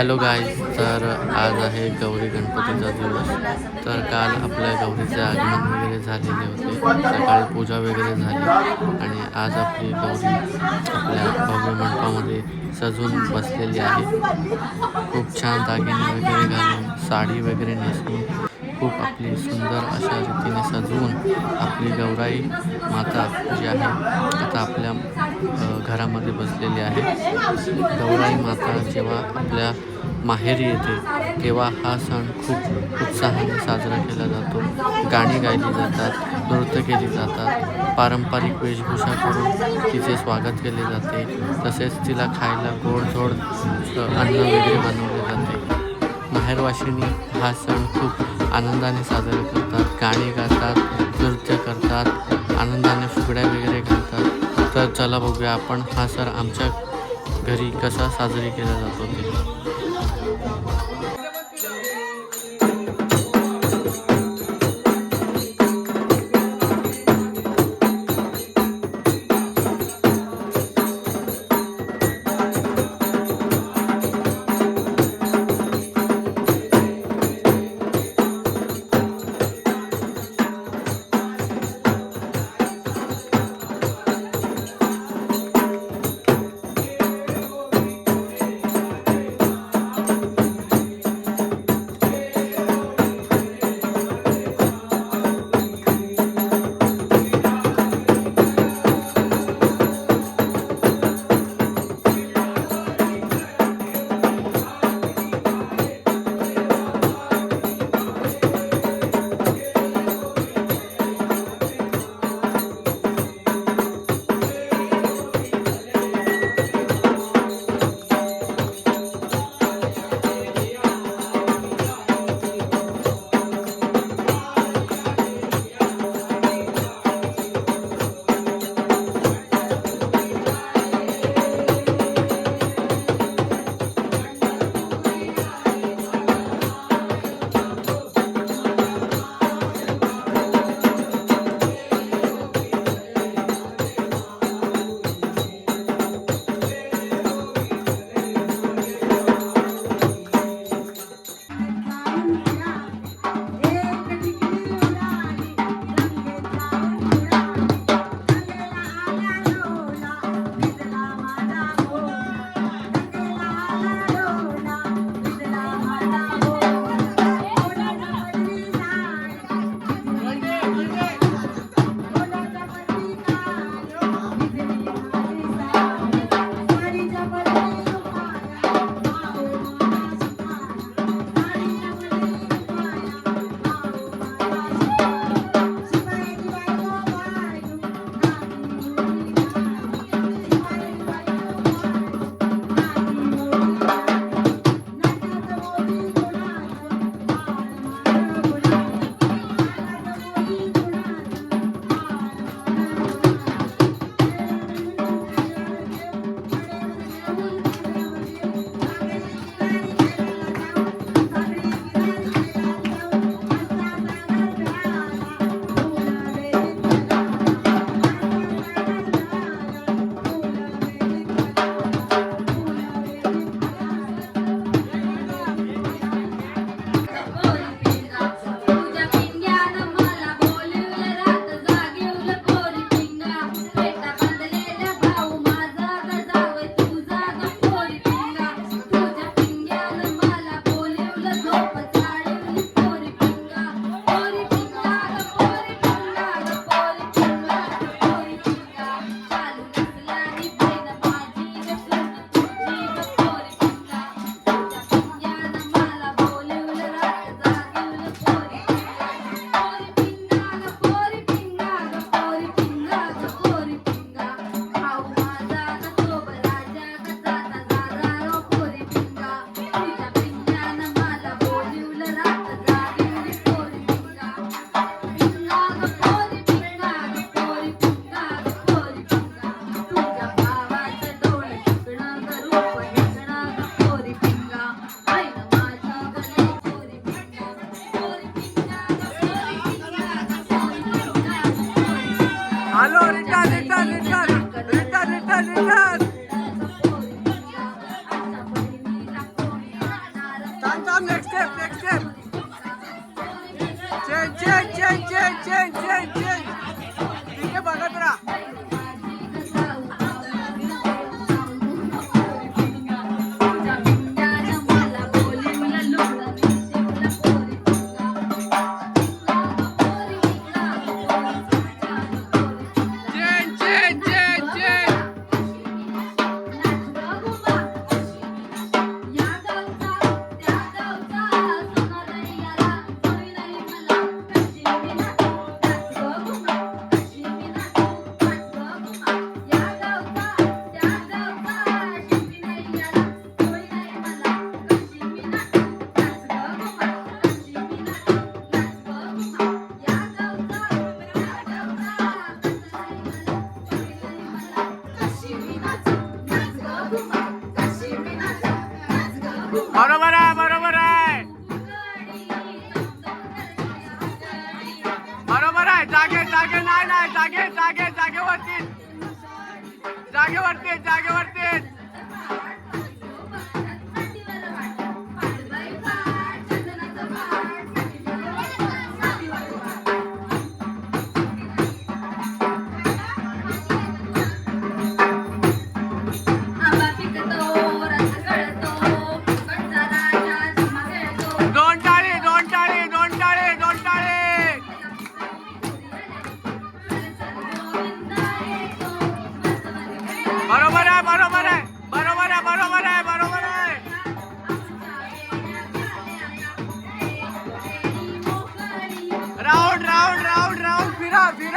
Hello guys तर आज आहे गौरी गणपतीचा दिवस. तर काल आपल्या गौरीचे आगमन वगैरे झालेले होते. सकाळी पूजा वगैरे झाली. आणि आज आपली गौरी आपल्या भव्य मंडपामध्ये सजून बसलेली आहे. खूप छान दागिने वगैरे घालून साडी वगैरे नेसून खूप आपली सुंदर अशा रीतीने सजवून आपली गौराई माता जी आहे आता आपल्या घरामध्ये बसलेली आहे. गौराई माता जेव्हा आपल्या माहेरी येते तेव्हा हा सण खूप उत्साहाने साजरा केला जातो. गाणी गायली जातात नृत्य केली जातात. पारंपरिक वेशभूषा करून तिचे स्वागत केले जाते. तसेच तिला खायला गोडधोड जोड अन्न वगैरे बनवले जाते. माहेरवाशिनी हा सण खूप आनंदाने साजरा करतात. गाणी गातात नृत्य करतात आनंदाने फुगड्या वगैरे घालतात. तर चला बघूया आपण हा सण आमच्या घरी कसा साजरी केला जातो ते.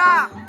啊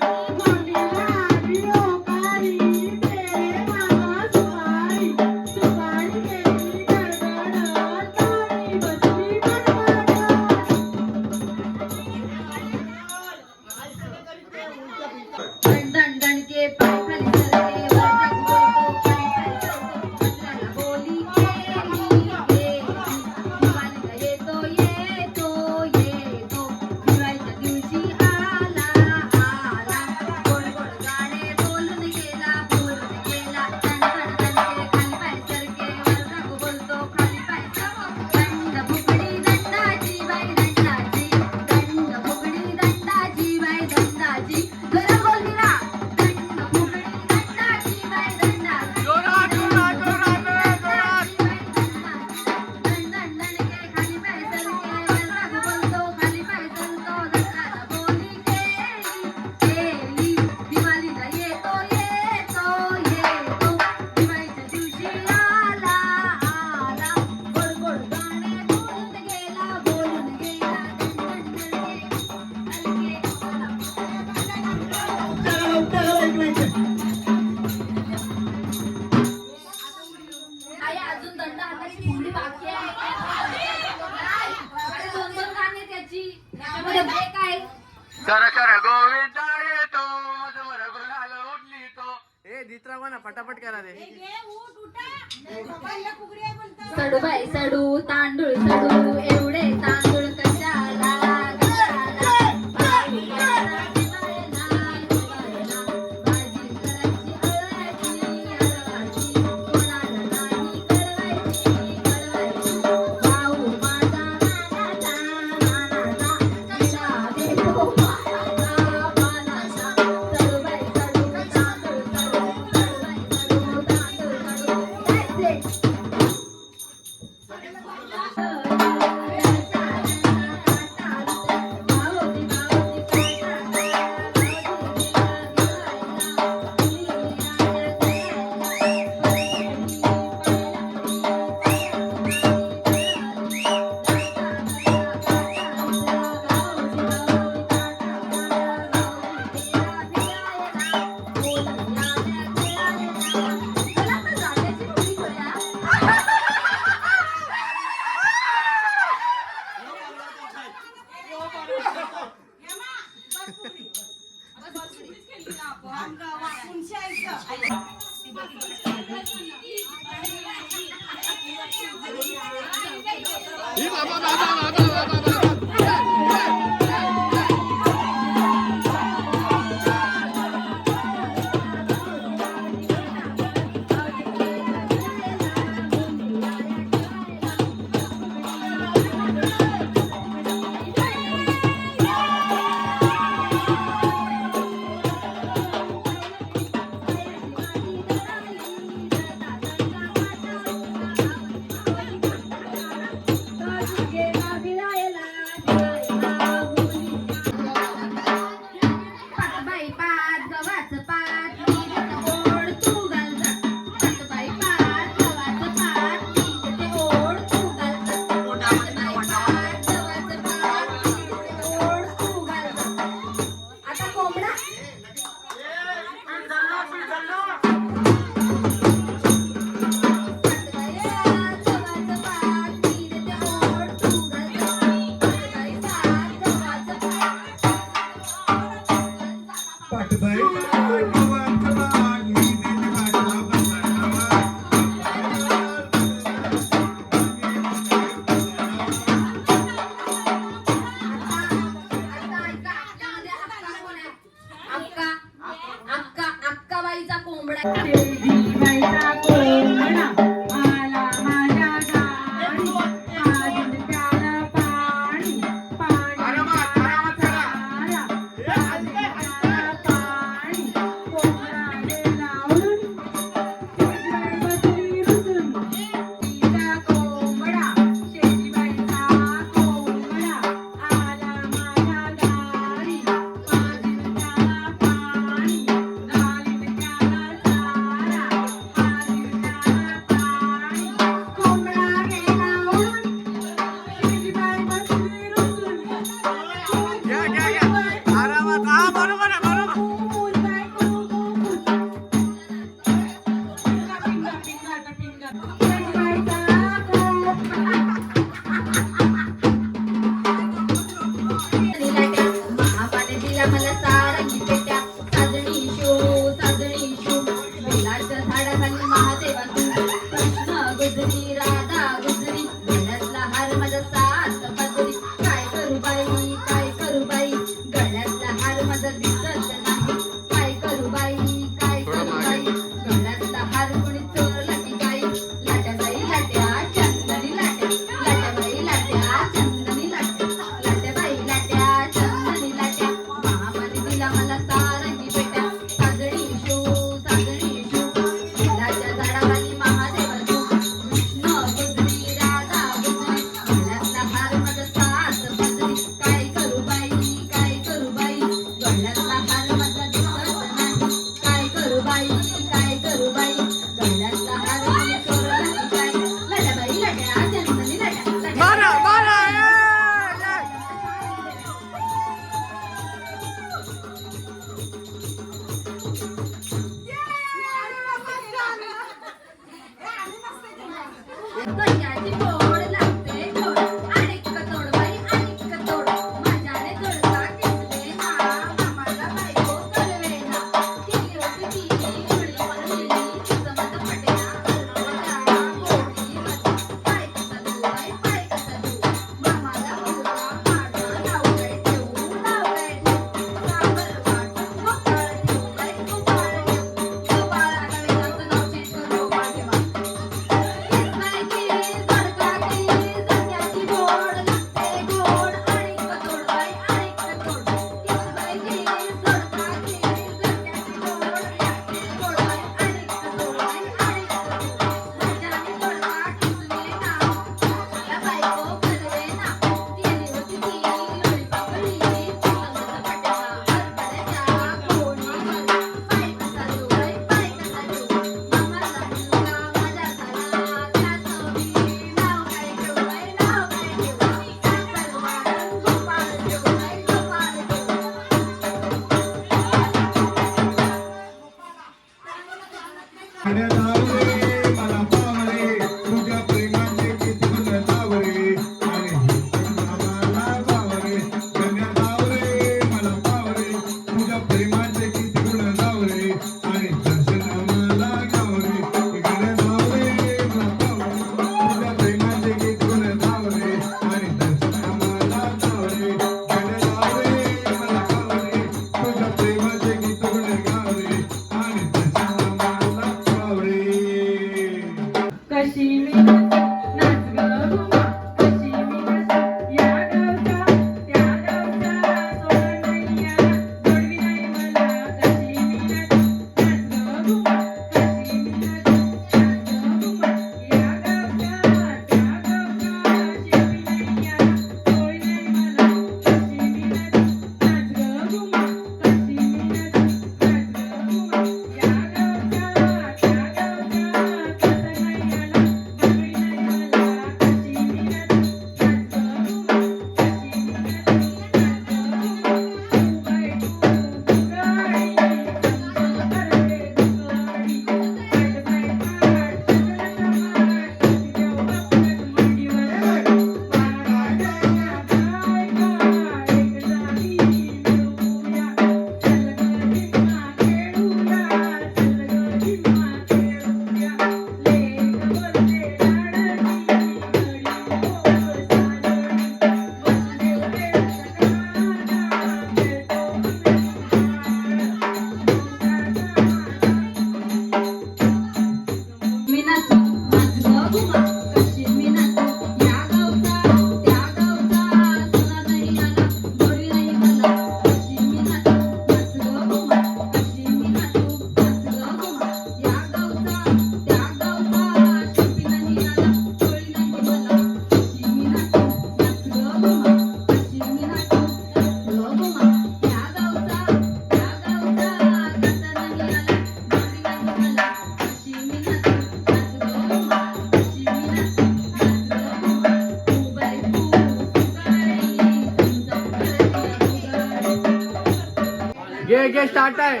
टाटा आहे.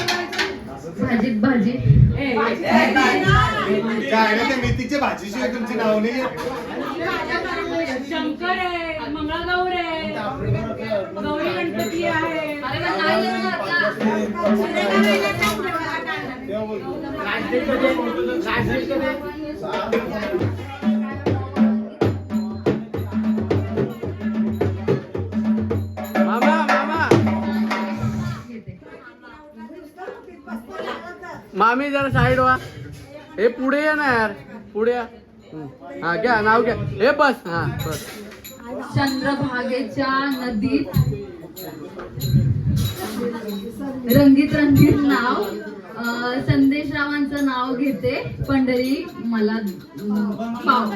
भाजीत भाजी काय ना ते मेथीच्या भाजीशिवाय तुमची नाव नाही शंकर आहे मंगळागौर आहे गौरी गणपती आहे. मामा मामा मामी जरा साईड वा हे पुढे या ना यार. पुढे या. हा घ्या नाव घ्या. हे बस. हा बस. चंद्रभागेच्या नदीत रंगीत रंगीत नाव. संदेशरावांचं नाव घेते पंढरी मला पाव.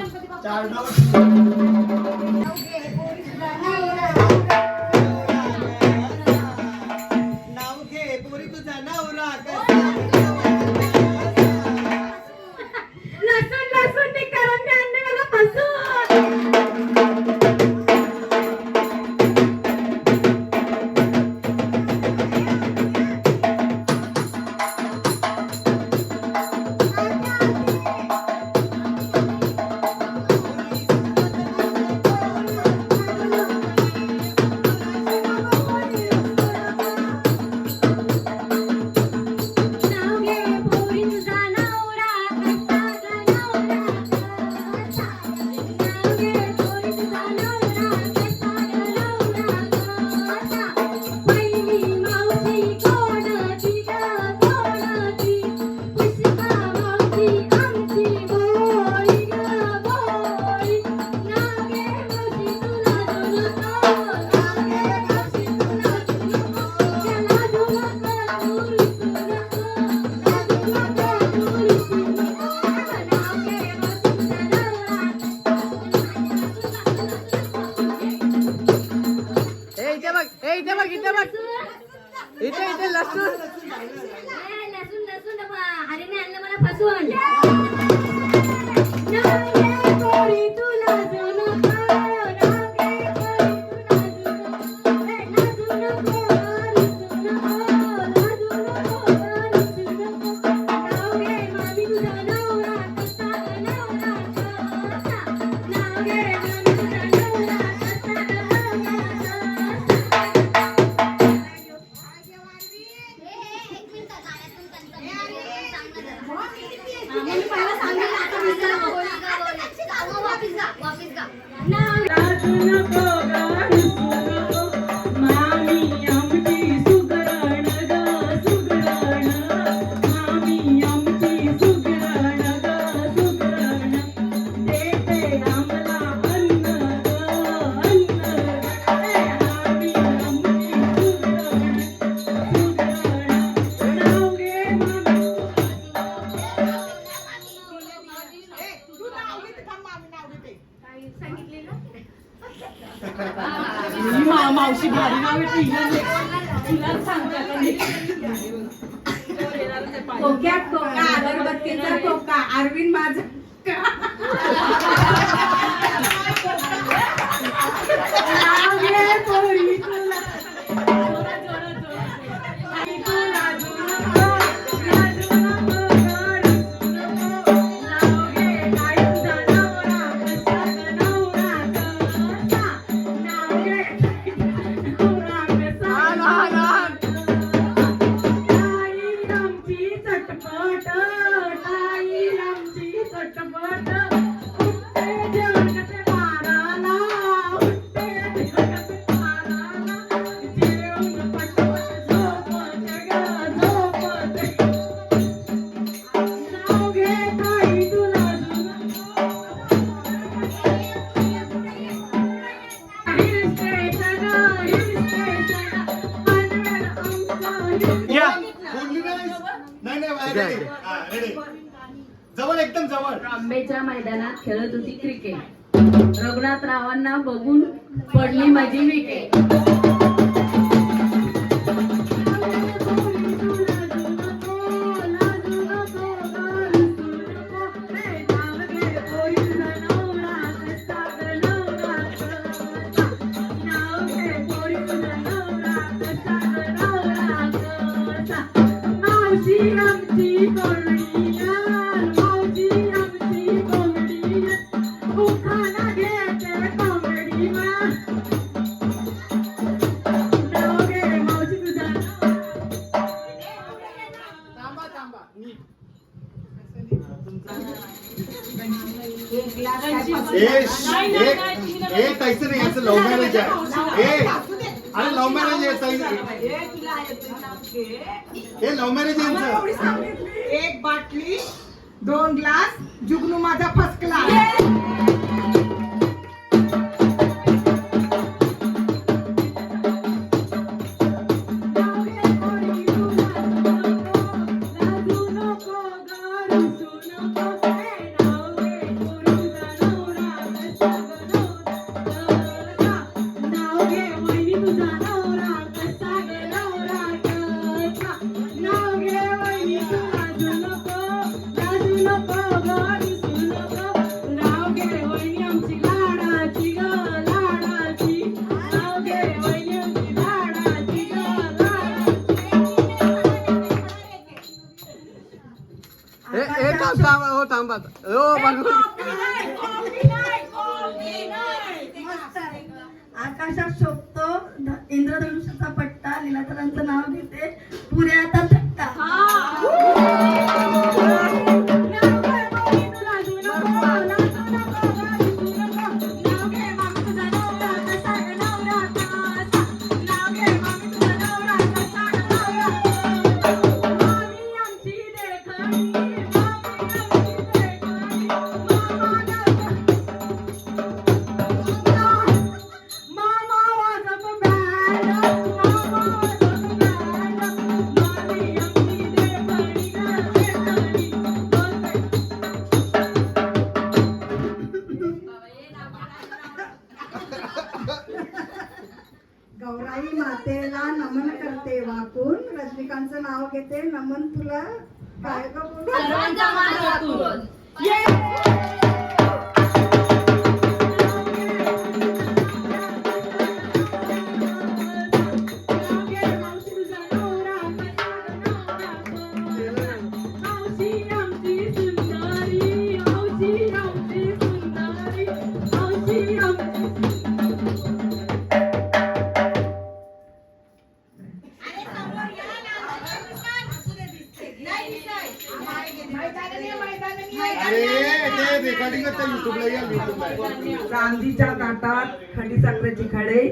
चांगलं साखरेची खडे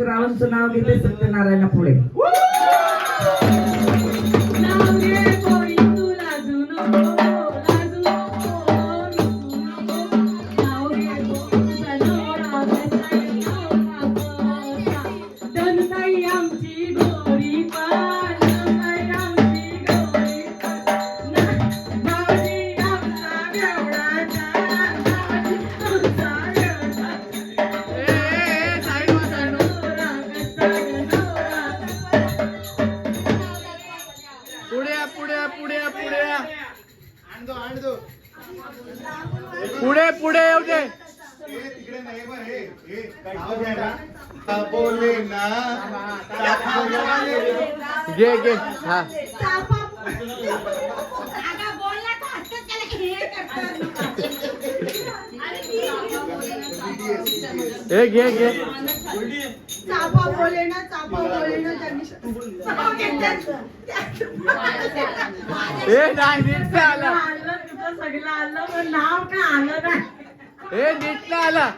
रावांचं नाव घेते सत्यनारायणा पुढे. पुढे. पुढे येऊ दे. घे घे हा. घे घे. चापा बोले ना चापा बोले ना त्यांनी. नाही नीट नाही आला आलं. तुझं सगळं आलं पण नाव काय आलं नाही हे नीट नाही आला